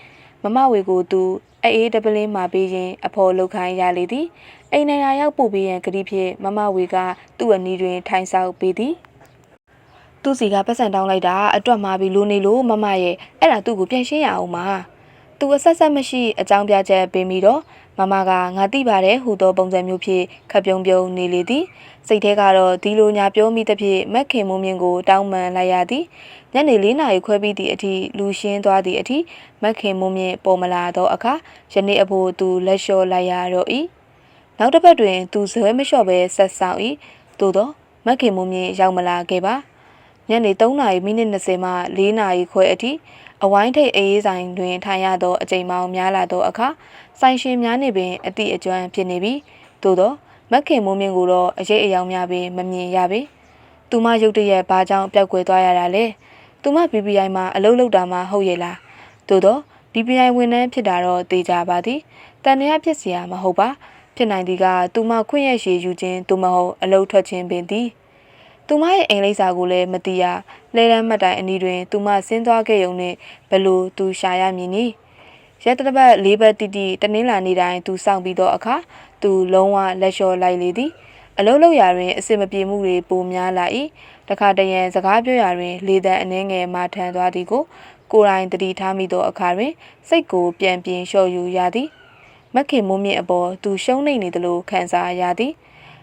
မမဝေကိုသူအေးတပလင်းမှာပြီးရင်အဖော်လုတ်ခိုင်းရလေသည်အိမ်နေရာရောက်ပို့ပြီးရန်ကတိဖြင့်မမဝေကသူ့အနီးတွင်ထိုင်ဆောက်ပေးသည်သူ့စီကပတ်စံတောင်းလိုက်တာအတွက်မှာပြီးလိုနေလို့မမရဲ့အဲ့ဒါသူ့ကိုပြန်ရှင်းရအောင်ပါသူအဆက်ဆက်မရှိအကြောင်းပြချက်ပေးမိတော့ မမကငါတိပါတယ်ဟူသောပုံစံမျိုးဖြင့်ခပ်ပြုံးပြုံးနေလေသည်စိတ်ထဲကတော့ဒီလိုညာပြောမိသဖြင့်မက်ခင်မုံမြင့်ကိုတောင်းပန်လိုက်ရသည်ညနေ၄နာရီခွဲပြီးသည့်အထိလူရှင်းသွားသည့်အထိမက်ခင်မုံမြင့်ပေါ်မလာသောအခါယနေ့အဖို့သူလက်လျှော့လိုက်ရတော့၏နောက်တစ်ပတ်တွင်သူဇွဲမလျှော့ဘဲဆက်ဆောင်၏သို့သောမက်ခင်မုံမြင့်ရောက်မလာခဲ့ပါညနေ3နာရီမိနစ်20မှ4နာရီခွဲအထိ အဝိုင်းထိပ်အေးဆိုင်တွင်ထိုင်ရသောအချိန်ပေါင်းများလာသောအခါဆိုင်ရှင်များနေပင်အတိအကျွမ်းဖြစ်နေပြီသို့သောမက်ခင်မိုးမြင့်ကိုတော့အရေးအယောင်များပင်မမြင်ရပေသူမရုတ်တရက်ဘာကြောင့်ပျောက်ကွယ်သွားရတာလဲသူမ BBI မှာအလုပ်လုပ်တာမှဟုတ်ရဲ့လားသို့သော BBI ဝန်ထမ်းဖြစ်တာတော့သိကြပါသည်တန်တရားဖြစ်เสียမဟုတ်ပါဖြစ်နိုင်သည်ကသူမခွင့်ရရှိယူခြင်းသူမဟုတ်အလုပ်ထွက်ခြင်းပင်သည် သူမရဲ့အိမ်လိပ်စာကိုလည်းမသိရလဲလန်းမှတ်တိုင်အနီးတွင်သူမဆင်းသွားခဲ့ရုံနဲ့ဘလို့သူရှာရမည်နည်းရက်တပတ်လေးဘက်တိတိတနင်္လာနေ့တိုင်းသူစောင့်ပြီးတော့အခါသူလုံးဝလက်လျှော့လိုက်လေသည်အလုံးလုံးရာတွင်အစင်မပြေမှုတွေပိုများလာ၏တခါတရံစကားပြောရာတွင် လေတံအနှဲငယ်မှထန်သွားသည်ကိုကိုယ်တိုင်တတိထားမိသောအခါတွင် စိတ်ကိုပြန်ပြင်းလျှော့ယူရသည်မက်ခင်မိုးမြင့်အပေါ်သူရှုံးနေနေသလိုခံစားရသည်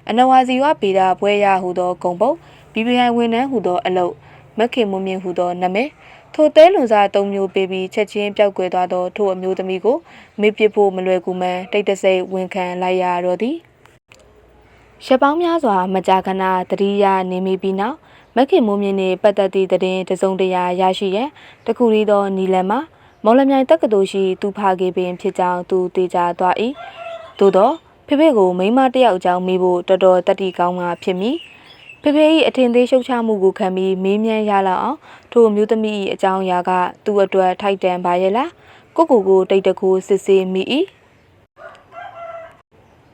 အနဝါစီဝဗေဒဘွဲရဟုသောဂုံပုတ် BBI ဝန်ထမ်းဟုသောအလုပ်မက်ခင်မိုးမြင့်ဟုသောနာမည်ထိုတဲလွန်စား၃မျိုးပေးပြီးချက်ချင်းပျောက်ကွယ်သွားသောထိုအမျိုးသမီးကိုမေ့ပစ်ဖို့မလွယ်ကူမှန်းတိတ်တဆိတ်ဝန်ခံလိုက်ရတော့သည်ရှပောင်းများစွာမကြာခဏတတိယနေမိပြီးနောက်မက်ခင်မိုးမြင့်နှင့်ပတ်သက်သည့်သတင်းတစုံတရာရရှိရန်တခုရီသောနီလန်မှာမော်လမြိုင်တက္ကသိုလ်ရှိသူဖာကေပင်ဖြစ်ကြောင်းသူသိကြသွား၏သို့သော ဖေဖေကိုမိမတယောက်အကြောင်းမေးဖို့တော်တော်တတိကောင်းကဖြစ်မိဖေဖေ၏အထင်သေးရှုပ်ချမှုကိုခံပြီးမေးမြန်းရလောက်အောင်ထိုအမျိုးသမီး၏အကြောင်းအရာကသူ့အတွက်ထိုက်တန်ပါရဲ့လားကိုကိုကိုတိတ်တကူစစ်ဆေးမိ၏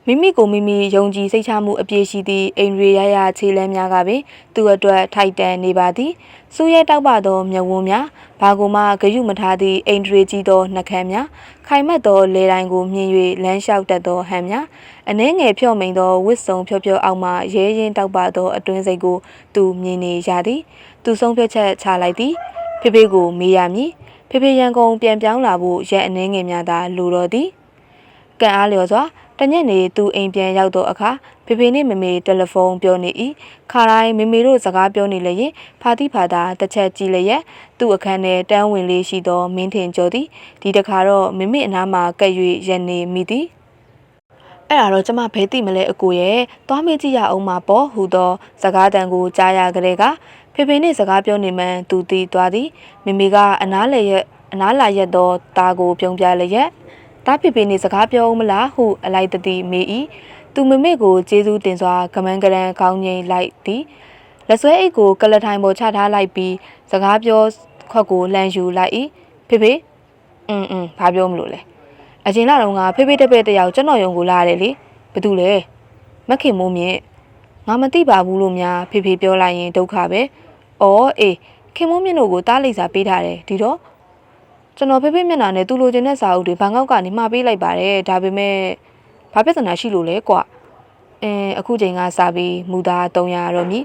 မိမိကိုမိမိယုံကြည်စိတ်ချမှုအပြည့်ရှိသည့်အိမ်ရေရရခြေလမ်းများကပင်သူ့အတွက်ထိုက်တန်နေပါသည်စူးရဲတောက်ပသောမျက်ဝန်းများဘာကိုမှဂယုမထားသည့်အိမ်တွေကြီးသောနှကမ်းများခိုင်မက်သောလေတိုင်းကိုမြင်၍လမ်းလျှောက်တတ်သောဟန်များအနှဲငယ်ဖြော့မိန်သောဝစ်စုံဖြော့ဖြော့အောက်မှရဲရင်တောက်ပသောအတွင်းစိတ်ကိုသူမြင်နေရသည်သူဆုံးဖြတ်ချက်ချလိုက်သည်ဖေဖေကိုမေးရမည်ဖေဖေရန်ကုန်ပြန်ပြောင်းလာဖို့ရက်အနှဲငယ်များသာလိုတော်သည်ကံအားလျော်စွာ တညက်နေသူအိမ်ပြန်ရောက်တော့အခါဖေဖေနဲ့မမေတယ်လီဖုန်းပြောနေ၏ခါတိုင်းမမေတို့စကားပြောနေလေရင်ဖာတိဖာသာတစ်ချက်ကြည့်လျက်သူ့အခန်းထဲတန်းဝင်လေးရှိသောမင်းထင်ကျော်သည်ဒီတခါတော့မမေအနားမှာကပ်၍ရနေမိသည်အဲ့ဒါတော့ကျမဘဲသိမလဲအကိုရဲ့သွားမေးကြည့်ရအောင်ပါပေါ့ဟူသောစကားတန်ကိုကြားရကြတဲ့ကဖေဖေနဲ့စကားပြောနေမှန်းသူသိသွားသည်မိမိကအနားလေရဲ့အနားလာရက်သောသားကိုပြုံးပြလျက် တားဖေဖေနေစကားပြောဦးမလားဟုအလိုက်တတိမေး၏သူမမေကိုကျေးဇူးတင်စွာကမန်းကရန်ကောင်းငိမ့်လိုက်သည်လက်ဆွဲအိတ်ကိုကလထိုင်ပေါ်ချထားလိုက်ပြီးစကားပြောခွက်ကိုလှန်ယူလိုက်၏ဖေဖေအင်းအင်းဘာပြောမလို့လဲအချင်းလာတော့ငါဖေဖေတပည့်တယောက်ကျွန်တော်ယုံကိုလာတယ်လေဘာတူလဲမခင်မိုးမြင့်ငါမသိပါဘူးလို့များဖေဖေပြောလိုက်ရင်ဒုက္ခပဲအော်အေးခင်မိုးမြင့်တို့ကိုတားလိုက်စာပေးထားတယ်ဒီတော့ ကျွန်တော်ဖေဖေမျက်နှာနဲ့သူ့လိုချင်တဲ့စာအုပ်တွေဘန်ကောက်ကနေမှာပေးလိုက်ပါတယ်ဒါပေမဲ့ဘာပြဿနာရှိလို့လဲကွအင်းအခုချိန်ကစပြီးမူသား300တော့မြည်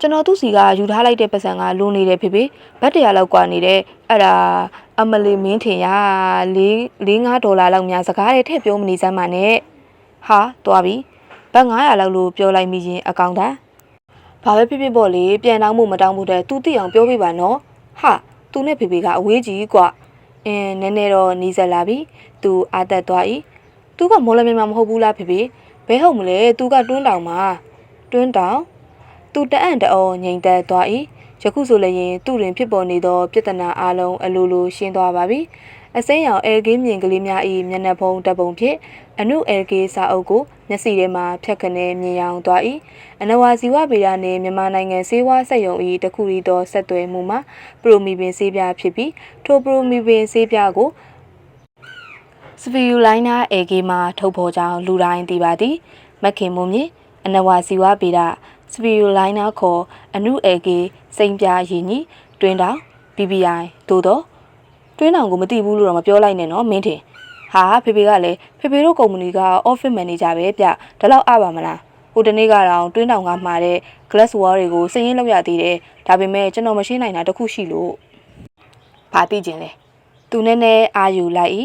ကျွန်တော်သူ့စီကယူထားလိုက်တဲ့ပတ်စံကလိုနေတယ်ဖေဖေဘတ်တရာလောက်กว่าနေတဲ့အဲ့ဒါအမလီမင်းထင်ရ၄5ဒေါ်လာလောက်များစကားတွေထည့်ပြောမနေစမ်းပါနဲ့ဟာတွားပြီဘတ်900လောက်လို့ပြောလိုက်မိရင်အကောင့်တာဘာပဲဖြစ်ဖြစ်ပေါ့လေပြန်တောင်းမှုမတောင်းမှုတဲ့သူသိအောင်ပြောပြပါနော်ဟာ သူနဲ့ဖေဖေကအဝေးကြီးกว่าအင်းနည်းနည်းတော့နီးစက်လာပြီသူအာသက်သွား၏သူကမော်လမြိုင်မှာမဟုတ်ဘူးလားဖေဖေဘဲဟုတ်မလဲသူကတွန်းတောင်မှာတွန်းတောင်သူတအံ့တအောငိမ်သက်သွား၏ယခုဆိုလည်းသူတွင်ဖြစ်ပေါ်နေသောပြဿနာအလုံးအလိုလိုရှင်းသွားပါပြီ အစိမ်းရောင် LK မြင်ကလေးများ၏မျက်နှာဖုံးတပ်ပုံဖြင့်အနု LK စာအုပ်ကိုမျက်စိထဲမှဖြတ်ခနဲမြင်ရောင်သွား၏အနဝါဇီဝဗေဒနှင့်မြန်မာနိုင်ငံစေဝါစက်ရုံ၏တခုရီသောဆက်သွယ်မှုမှာပရိုမီပင်ဆေးပြားဖြစ်ပြီးထိုပရိုမီပင်ဆေးပြားကိုစပီယူလိုင်းနာအေဂေမှာထုတ်ဖော်ကြောင်းလူတိုင်းသိပါသည်မခင်မွန်မြေအနဝါစီဝပေဒစပီယူလိုင်းနာခေါ်အနုအေဂေစိန်ပြရည်ညီတွင်းတောင် BBI သို့တော့ တွင်းတောင်ကိုမသိဘူးလို့တော့မပြောလိုက်နဲ့နော်မင်းထင်ဟာဖေဖေကလည်းဖေဖေတို့ကုမ္ပဏီက office manager ပဲဗျဒါတော့အပါမလားဟိုတနေ့ကတော့တွင်းတောင်ကမှာတဲ့ glass wall တွေကိုစည်ရင်းလောက်ရသေးတယ်ဒါပေမဲ့ကျွန်တော်မရှင်းနိုင်တာတခုရှိလို့ဘာသိကျင်လဲသူနဲ့နဲ့အာယူလိုက်ဤ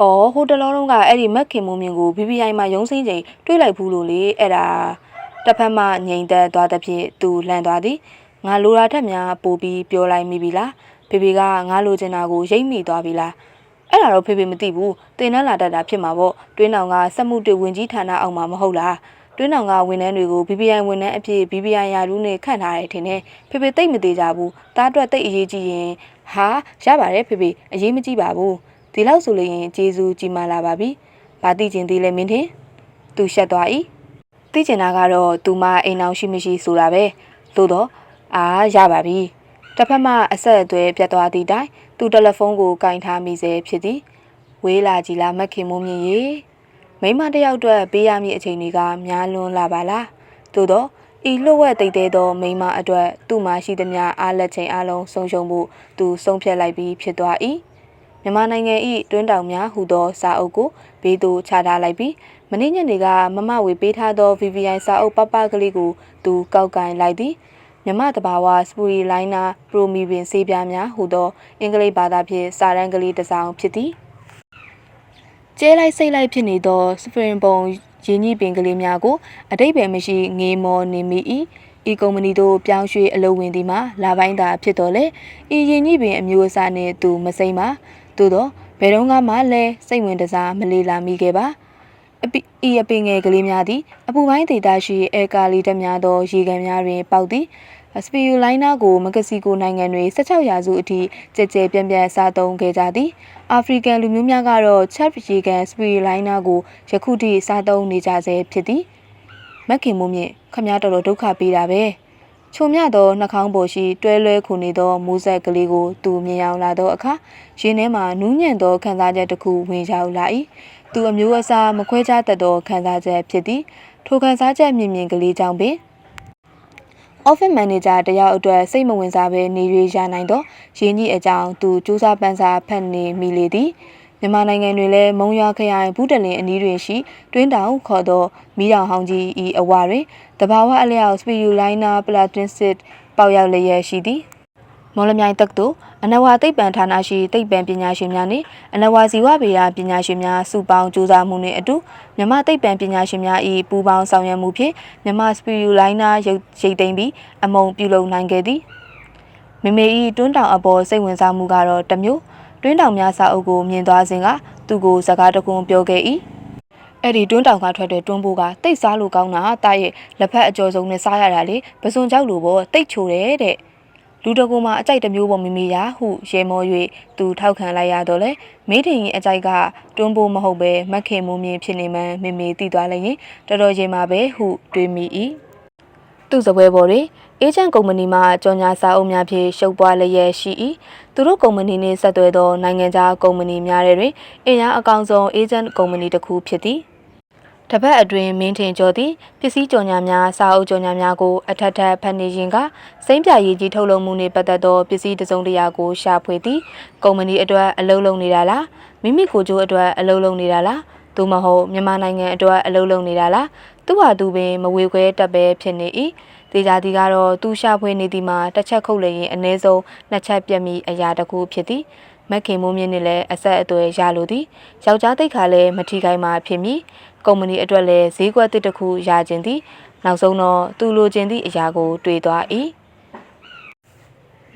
အော်ဟိုတလောလုံးကအဲ့ဒီမက်ခင်မုံမြင့်ကို BBI မှာရုံးစင်းချိန်တွေးလိုက်ဘူးလို့လေအဲ့ဒါတစ်ဖက်မှငြိမ်သက်သွားတဲ့ဖြင့်သူလန့်သွားသည်ငါလိုရာထက်များပိုပြီးပြောလိုက်မိပြီလား ဖေဖေကငါလိုချင်တာကိုရိပ်မိသွားပြီလားအဲ့ဒါတော့ဖေဖေမသိဘူးတင်နှန်းလာတတ်တာဖြစ်မှာပေါ့တွင်းတောင်ကစက်မှုတွေဝင်ကြီးဌာနအောက်မှာမဟုတ်လားတွင်းတောင်ကဝန်ထမ်းတွေကို BBI ဝန်ထမ်းအဖြစ် BBI ရာထူးနဲ့ခန့်ထားတယ်ထင်တယ်ဖေဖေတိတ်မသေးကြဘူးတားအတွက်တိတ်အရေးကြီးရင်ဟာရပါတယ်ဖေဖေအရေးမကြီးပါဘူးဒီလောက်ဆိုလို့ရင်ကျေးဇူးကြီးမားလာပါပြီဘာသိချင်သေးလဲမင်းထင်သူရှက်သွား၏သိချင်တာကတော့သူမအိမ်အောင်ရှိမရှိဆိုတာပဲသို့တော့အာရပါပြီ တစ်ဖက်မှအဆက်အသွယ်ပြတ်သွားသည့်တိုင်သူတယ်လီဖုန်းကိုကင်ထားမိစေဖြစ်သည်ဝေးလာကြည်လားမက်ခင်မိုးမြင့်ရေမိမတစ်ယောက်အတွက်ပေးရမည့်အချိန်တွေကများလွန်းလာပါလားသို့တော့ဤလှုပ်ဝက်တိတ်တဲသောမိမအတွက်သူ့မှာရှိသမျှအားလက်ချိန်အလုံးဆုံးရှုံးမှုသူဆုံးဖြတ်လိုက်ပြီးဖြစ်သွား၏မြန်မာနိုင်ငံ၏တွင်းတောင်များဟူသောစာအုပ်ကိုဘေးသို့ချထားလိုက်ပြီးမင်းညနေကမမဝေပေးထားသော VVI စာအုပ်ပပကလေးကိုသူကောက်ကင်လိုက်သည် မြမတဘာဝစပူရီလိုင်းနာပရိုမီပင်ဆေးပြားများဟူသောအင်္ဂလိပ်ဘာသာဖြင့်စာရန်ကလေးတစ်စောင်ဖြစ်သည်ကျဲလိုက်စိတ်လိုက်ဖြစ်နေသောစပရင်ပုံရင်းနှီးပင်ကလေးများကိုအတိတ်ပဲမရှိငေးမောနေမိ၏ဤကုမ္ပဏီတို့ပြောင်းရွှေ့အလုပ်ဝင်သည်မှာလာပိုင်းသာဖြစ်တော်လေဤရင်းနှီးပင်အမျိုးအစားနှင့်သူမစိမ့်ပါသို့သောဘယ်တော့မှလည်းစိတ်ဝင်တစားမလေးလာမိခဲ့ပါ အပီအပင်ငယ်ကလေးများသည်အပူပိုင်းဒေသရှိအဲကာလီတက်များသောရေကန်များတွင်ပေါက်သည်စပီယူလိုင်းနာကိုမက္ကဆီကိုနိုင်ငံတွင်16ရာစုအထိကြဲကြဲပြန့်ပြန့်စားသုံးခဲ့ကြသည်အာဖရိကန်လူမျိုးများကတော့ချက်ရေကန်စပီယူလိုင်းနာကိုယခုထိစားသုံးနေကြဆဲဖြစ်သည်မက်ခင်မိုးမြင့်ခမည်းတော်တော်ဒုက္ခပေးတာပဲချုံမြသောနှာခေါင်းပေါ်ရှိတွဲလွဲခုနေသောမူးဆက်ကလေးကိုသူမြင်အောင်လာသောအခါရင်ထဲမှနူးညံ့သောခံစားချက်တစ်ခုဝင်ရောက်လာ၏ သူအမျိုးအစားမခွဲခြားတတ်သောခံစားချက်ဖြစ်သည်ထိုခံစားချက်မြင်မြင်ကလေးကြောင့်ပင် office manager တယောက်အတွက်စိတ်မဝင်စားဘဲနေရွေးရနိုင်တော့ရင်းကြီးအကြောင်းသူစူးစမ်းပန်းစားဖတ်နေမိလေသည်မြန်မာနိုင်ငံတွင်လည်းမုံရွာခရိုင်ဘူးတလင်အနီးတွင်ရှိတွင်းတောင်ခေါ်သောမီးတောင်ဟောင်းကြီးဤအဝတွင်တဘာဝအလျောက်စပီယူလိုင်းနာပလာတင်စစ်ပေါက်ရောက်လျက်ရှိသည် မော်လမြိုင်တက္ကသိုလ်အနဝါသိပ္ပံဌာနရှိသိပ္ပံပညာရှင်များနှင့်အနဝါဇီဝဗေဒပညာရှင်များစုပေါင်းကြိုးစားမှုနှင့်အတူမြမသိပ္ပံပညာရှင်များ၏ပူးပေါင်းဆောင်ရွက်မှုဖြင့်မြမစပီယူလိုင်းနာရိတ်ရိတ်သိမ်းပြီးအမုံပြုလုပ်နိုင်ခဲ့သည်မေမေ၏တွန်းတောင်အပေါ်စိတ်ဝင်စားမှုကတော့တစ်မျိုးတွင်းတောင်များစာအုပ်ကိုမြင်သွားစဉ်ကသူ့ကိုစကားတကွန်းပြောခဲ့၏အဲ့ဒီတွန်းတောင်ကထွက်တဲ့တွန်းပိုးကတိတ်စားလို့ကောင်းတာတာရဲ့လက်ဖက်အကျော်ဆုံးနဲ့စားရတာလေပစွန်ကြောက်လို့ပေါ့တိတ်ချိုတယ်တဲ့ လူတကူမှာအကြိုက်တစ်မျိုးပေါ်မိမိရာဟုရေမော၍သူထောက်ခံလိုက်ရတော့လေမေးထင်ရင်အကြိုက်ကတွန်းပိုးမဟုတ်ပဲမက်ခင်မူမြင်ဖြစ်နေမှန်းမေမေသိသွားလိုက်ရင်တော်တော်ချိန်မှာပဲဟုတွေးမိ၏သူ့စပွဲပေါ်တွင်အေဂျင့်ကုမ္ပဏီမှကြော်ညာစာအုပ်များဖြင့်ရှုပ်ပွားလျက်ရှိ၏သူတို့ကုမ္ပဏီနှင့်ဆက်သွယ်သောနိုင်ငံခြားကုမ္ပဏီများတွင်အင်အားအကောင်ဆုံးအေဂျင့်ကုမ္ပဏီတစ်ခုဖြစ်သည် တပတ်အတွင်းမင်းထင်ကျော်သည်ပစ္စည်းကြော်ညာများစာအုပ်ကြော်ညာများကိုအထက်ထပ်ဖန်နေရင်ကစိမ့်ပြရည်ကြီးထုတ်လုပ်မှုနှင့်ပတ်သက်သောပစ္စည်းတစုံတရာကိုရှာဖွေသည်ကုမ္ပဏီအတွက်အလုပ်လုပ်နေတာလားမိမိကိုယ်ကျိုးအတွက်အလုပ်လုပ်နေတာလားသို့မဟုတ်မြန်မာနိုင်ငံအတွက်အလုပ်လုပ်နေတာလားသူ့ဟာသူပင်မဝေခွဲတတ်ပဲဖြစ်နေ၏ဒေကြသည်ကတော့သူရှာဖွေနေသည်မှာတစ်ချက်ခုတ်လျင်အ ਨੇ ဆုံးနှစ်ချက်ပြတ်မိအရာတစ်ခုဖြစ်သည်မက်ခင်မိုးမြင့်နဲ့လည်းအဆက်အသွယ်ရလိုသည်ယောက်ျားတိတ်ခါလည်းမထီခိုင်းမှဖြစ်မည် ကုမ္ပဏီအတွက်လည်းဈေးကွက်တစ်တစ်ခုရခြင်းသည် နောက်ဆုံးတော့သူလိုချင်သည့်အရာကို တွေ့သွား၏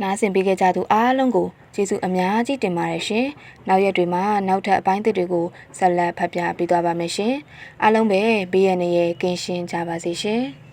နားဆင်ပေးခဲ့ကြသူအားလုံးကိုကျေးဇူးအများကြီးတင်ပါတယ်ရှင်။နောက်ရက်တွေမှာနောက်ထပ်အပိုင်းသစ်တွေကိုဆက်လက်ဖတ်ပြပေးသွားပါမယ်ရှင်။အားလုံးပဲဘေးရန်ရဲ့ကင်းရှင်းကြပါစေရှင်။